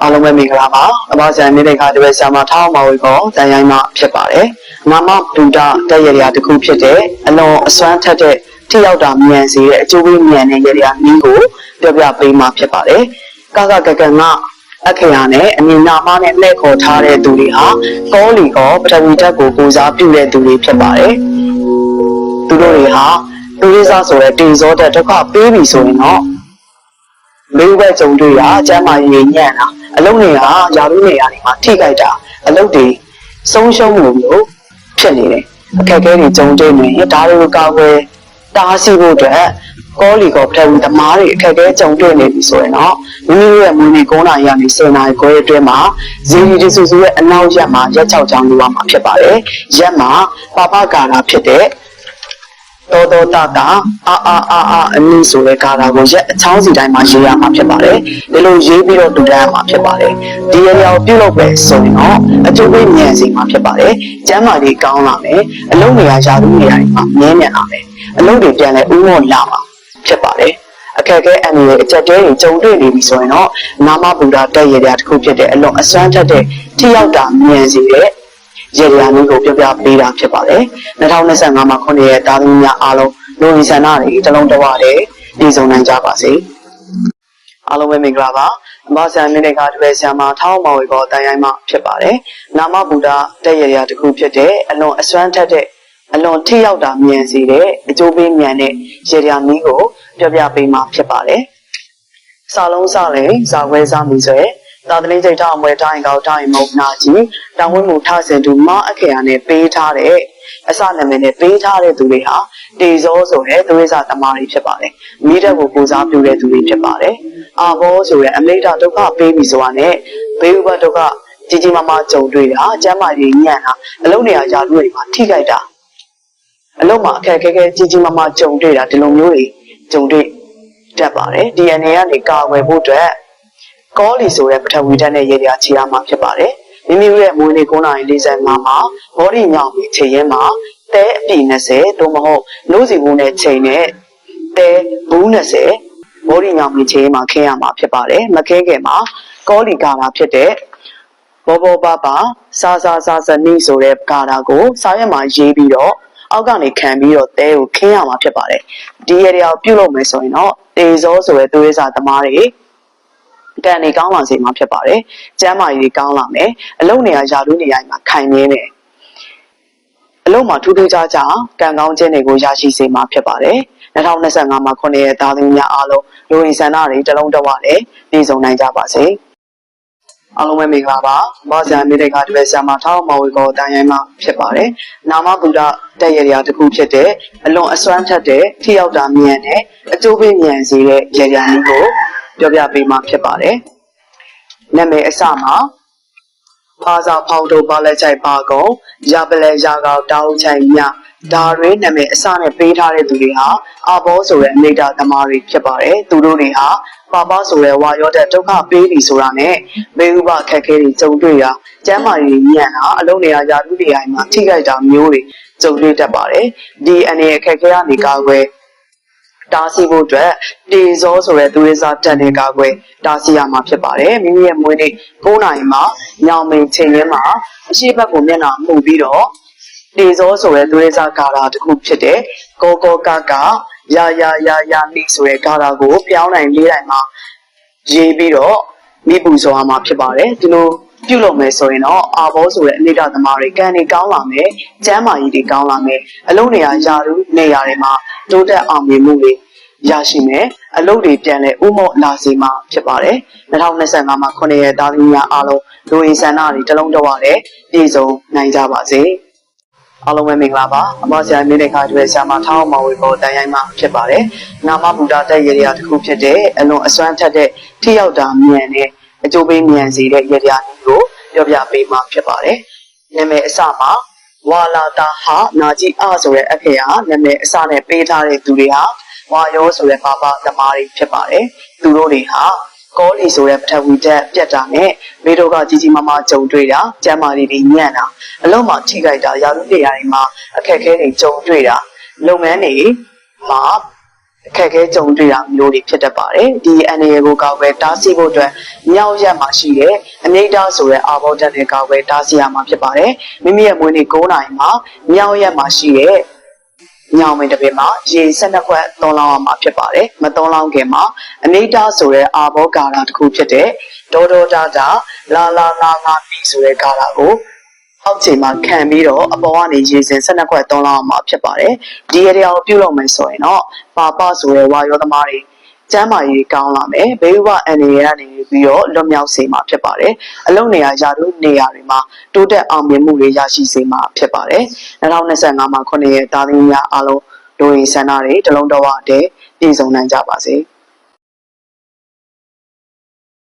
အားလုံးပဲမင်္ဂလာပါအမဆန်နေတဲ့ခါတပည့်ဆာမထောင်းမဝေကောတန်ရိုင်းမှဖြစ်ပါတယ်နာမဗုဒ္ဓတက်ရရာတစ်ခုဖြစ်တဲ့အလွန်အစွမ်းထက်တဲ့ထိရောက်တာမြန်စေတဲ့အကျိုးပေးမြန်တဲ့ရရာနည်းကိုပြောပြပေးမှာဖြစ်ပါတယ်ကကကကငါအခရာနဲ့အမြင်နာမနဲ့လှည့်ခေါ်ထားတဲ့သူတွေဟာကောလီကောပထဝီဓာတ်ကိုပူဇော်ပြုတဲ့သူတွေဖြစ်ပါတယ်သူတို့တွေဟာသူရိစားဆိုတဲ့တင်စောတဲ့ဒုက္ခပေးပြီဆိုရင်တော့လေးဘက်ကြုံတွေ့တာအကျမ်းမာရေးညံ့တာ အလုံးတွေကယာရုနေရာတွေမှာထိခိုက်တာအလုံးတွေဆုံးရှုံးမှုမျိုးဖြစ်နေတယ်အခက်အခဲတွေကြုံတွေ့နေရင်ဒါတွေကိုကောက်ွယ်တားဆီးဖို့အတွက်ကောလီကောပထဝီသမားတွေအခက်အခဲကြုံတွေ့နေပြီဆိုရင်တော့မိမိတို့ရဲ့မွေးနေ့9နာရီကနေ10နာရီခွဲအတွင်းမှာဇီဒီတဆူဆူရဲ့အနောက်ရက်မှာရက်6ချောင်းလိုရမှာဖြစ်ပါတယ်ရက်မှာပပကာတာဖြစ်တဲ့ တော်တော်တာတာအာအာအာအာအနည်းဆိုတဲ့ကာတာကိုရက်အချောင်းစီတိုင်းမှာရေးရမှာဖြစ်ပါတယ်ဒီလိုရေးပြီးတော့တူတန်းရမှာဖြစ်ပါတယ်ဒီအရာကိုပြုလုပ်ပဲဆိုရင်တော့အကျိုးပေးဉာဏ်စီမှာဖြစ်ပါတယ်ကျမ်းမာရေးကောင်းလာမယ်အလုံးနေရာယာသူနေရာတွေမှာမြဲမြံလာမယ်အလုံးတွေပြန်လဲဥမောလာမှာဖြစ်ပါတယ်အခက်အခဲအန္တရာယ်အကြက်တဲတွေကြုံတွေ့နေပြီဆိုရင်တော့နာမဗုဒ္ဓတက်ရတဲ့တစ်ခုဖြစ်တဲ့အလွန်အစွမ်းထက်တဲ့ထိရောက်တာဉာဏ်စီတဲ့ ရေဒီယာနည်းကိုပြောပြပေးတာဖြစ်ပါတယ်2025မှာခုနှစ်ရဲ့တာသမီများအားလုံးလူဝီဆန္ဒတွေတလုံးတဝတည်းတည်ဆုံနိုင်ကြပါစေအားလုံးပဲမင်္ဂလာပါအမဆန်နေတဲ့ကတပည့်ဆရာမထောင်းမော်ဝေကောတန်ရိုင်းမှဖြစ်ပါတယ်နာမဗုဒ္ဓတဲ့ရေဒီယာတစ်ခုဖြစ်တဲ့အလွန်အစွမ်းထက်တဲ့အလွန်ထိရောက်တာမြန်စေတဲ့အကျိုးပေးမြန်တဲ့ရေဒီယာနည်းကိုပြောပြပေးမှာဖြစ်ပါတယ်စာလုံးစလည်းဇာဝဲစားမှုဆွဲ သာသလေးစိတ်ထားအမွေတိုင်းကောက်တိုင်းမုံနာကြီးတောင်ဝင်းမူထဆင်သူမအခေရနဲ့ပေးထားတဲ့အစနာမည်နဲ့ပေးထားတဲ့သူတွေဟာတေဇောဆိုတဲ့သူရိစာသမားတွေဖြစ်ပါတယ်မိတဲ့ကိုပူဇော်ပြုတဲ့သူတွေဖြစ်ပါတယ်အာဘောဆိုတဲ့အမိတ်ဒဒုက္ခပေးပြီဆိုတာနဲ့ဘေးဥပဒုက္ခကြီးကြီးမားမားကြုံတွေ့တာကျမ်းမာရေးညံ့တာအလုံးနေရာယာလူတွေမှာထိခိုက်တာအလုံးမှာအခက်အခဲခဲကြီးကြီးမားမားကြုံတွေ့တာဒီလိုမျိုးတွေကြုံတွေ့တတ်ပါတယ် DNA ကနေကာကွယ်ဖို့အတွက် ကောလီဆိုတဲ့ပထဝီဓာတ်နဲ့ရေဒီယာခြေရမှာဖြစ်ပါတယ်။မိမိတို့ရဲ့မွေးနေ့9:45မှာဘောဒီညောင်ပြီးခြေရင်းမှာတဲအပြည့်20သို့မဟုတ်နိုးစီဘူးနဲ့ချိန်နဲ့တဲဘူး20ဘောဒီညောင်ပြီးခြေရင်းမှာခင်းရမှာဖြစ်ပါတယ်။မခင်းခင်မှာကောလီကာလာဖြစ်တဲ့ဘောဘောပါပါစာစာစာစနီဆိုတဲ့ကာလာကိုစာရွက်မှာရေးပြီးတော့အောက်ကနေခံပြီးတော့တဲကိုခင်းရမှာဖြစ်ပါတယ်။ဒီရေဒီယာကိုပြုလုပ်မယ်ဆိုရင်တော့တေဇောဆိုတဲ့သွေးစာသမားတွေ တန်နေကောင်းလာစေမှာဖြစ်ပါတယ်။ကျမ်းမာရေးကောင်းလာမယ်။အလုံးနေရာယာလူနေရာမှာခိုင်မြဲမယ်။အလုံးမှာထူးထူးခြားခြားကံကောင်းခြင်းတွေကိုရရှိစေမှာဖြစ်ပါတယ်။2025မှာခုနှစ်ရဲ့သားသမီးများအားလုံးလူဝင်ဆန္ဒတွေတလုံးတဝလည်းပြည်စုံနိုင်ကြပါစေ။အားလုံးပဲမင်္ဂလာပါ။ဘောဇာနေတဲ့ကတပည့်ဆရာမထောင်းမော်ဝေကောတန်ရိုင်းမှာဖြစ်ပါတယ်။နာမဗုဒ္ဓတက်ရရာတစ်ခုဖြစ်တဲ့အလွန်အစွမ်းထက်တဲ့ထိရောက်တာမြန်တဲ့အကျိုးပေးမြန်စေတဲ့ရရာနည်းကို ပြောပြပေးမှာဖြစ်ပါတယ်။နာမည်အစမှာဖာစာဖောက်တို့ပါလက်ချိုက်ပါကုံရပလဲရကောက်တောင်းချိုင်မြဒါတွေနာမည်အစနဲ့ပေးထားတဲ့သူတွေဟာအဘောဆိုတဲ့အမိတာသမားတွေဖြစ်ပါတယ်။သူတို့တွေဟာပါပါဆိုတဲ့ဝါရောတဲ့ဒုက္ခပေးပြီဆိုတာနဲ့ဘေးဥပအခက်အခဲတွေကြုံတွေ့တာကျမ်းမာရေးညံ့တာအလုံးနေရာယာတုတွေအိမ်မှာထိခိုက်တာမျိုးတွေကြုံတွေ့တတ်ပါတယ်။ဒီအနေအခက်အခဲကနေကာကွယ် တားဆီးဖို့အတွက်တေဇောဆိုတဲ့သူရိစာတက်တဲ့ကာကွယ်တားဆီးရမှာဖြစ်ပါတယ်မိမိရဲ့မွေးနေ့9နာရီမှာညောင်မင်းချိန်ရင်းမှာအရှိဘက်ကိုမျက်နှာမှုပြီးတော့တေဇောဆိုတဲ့သူရိစာကာလာတစ်ခုဖြစ်တဲ့ကောကောကကယာယာယာယာမိဆိုတဲ့ကာလာကိုပြောင်းနိုင်လေးတိုင်းမှာရေးပြီးတော့မိပူဇော်ရမှာဖြစ်ပါတယ်ဒီလိုပြုလုပ်မယ်ဆိုရင်တော့အာဘောဆိုတဲ့အနိဒသမားတွေကံတွေကောင်းလာမယ်ကျမ်းမာရေးတွေကောင်းလာမယ်အလုံးနေရာယာရုနေရာတွေမှာ တိုးတက်အောင်မြင်မှုတွေရရှိမယ်အလုပ်တွေပြန်လဲဥမော့လာစီမှာဖြစ်ပါတယ်2025မှာခုနှစ်ရက်သားသမီးများအားလုံးလူရင်းဆန္ဒတွေတလုံးတဝတဲ့ပြည်စုံနိုင်ကြပါစေအားလုံးပဲမင်္ဂလာပါအမဆရာမင်းတဲ့ခါကျွဲဆရာမထောင်းမောင်ဝေပေါ်တန်ရိုင်းမှာဖြစ်ပါတယ်နာမဗုဒ္ဓတက်ရေရာတစ်ခုဖြစ်တဲ့အလွန်အစွမ်းထက်တဲ့ထိရောက်တာမြန်တဲ့အကျိုးပေးမြန်စေတဲ့ရေရာကိုပြောပြပေးမှာဖြစ်ပါတယ်နာမည်အစမှာ ဝါလာတာဟာနာကြည့်အဆိုတဲ့အခရာနာမည်အစနဲ့ပေးထားတဲ့သူတွေဟာဝါရောဆိုတဲ့ပါပါသမားတွေဖြစ်ပါတယ်သူတို့တွေဟာကောလီဆိုတဲ့ပထဝီဓာတ်ပြတ်တာနဲ့မိတို့ကကြီးကြီးမားမားကြုံတွေ့တာကျမ်းမာလေးတွေညံ့တာအလုံးမှာထိခိုက်တာရာလူတရားတွေမှာအခက်အခဲတွေကြုံတွေ့တာလုပ်ငန်းတွေမှာ အခက်အခဲကြုံတွေ့တာမျိုးတွေဖြစ်တတ်ပါတယ်ဒီအနေရကိုကောက်ပဲတားဆီးဖို့အတွက်မြောက်ရက်မှာရှိတဲ့အမြိတ်တာဆိုတဲ့အာဘောဓာတ်နဲ့ကောက်ပဲတားဆီးရမှာဖြစ်ပါတယ်မိမိရဲ့မွေးနေ့9နိုင်မှာမြောက်ရက်မှာရှိတဲ့ညောင်မင်းတစ်ပင်မှာရေ12ခွက်သုံးလောင်းအောင်မှာဖြစ်ပါတယ်မသုံးလောင်းခင်မှာအမိတာဆိုတဲ့အာဘောကာရာတစ်ခုဖြစ်တဲ့ဒေါဒေါတာတာလာလာလာလာပီဆိုတဲ့ကာရာကို အောက်ချိန်မှာခံပြီးတော့အပေါ်ကနေရေစင်12ခွက်သုံးလောင်းအောင်မှာဖြစ်ပါတယ်ဒီအရာကိုပြုလုပ်မယ်ဆိုရင်တော့ပါပဆိုတဲ့ဝါရောသမားတွေကျမ်းမာရေးကောင်းလာမယ်ဘေးဝအန်ရကနေပြီးတော့လွတ်မြောက်စေမှာဖြစ်ပါတယ်အလုံနေရာယာတို့နေရာတွေမှာတိုးတက်အောင်မြင်မှုတွေရရှိစေမှာဖြစ်ပါတယ်2025မှာ9ရက်တာသမီများအားလုံးလူရင်းဆန္ဒတွေတလုံးတော်ဝတဲ့ပြည်စုံနိုင်ကြပါစေ။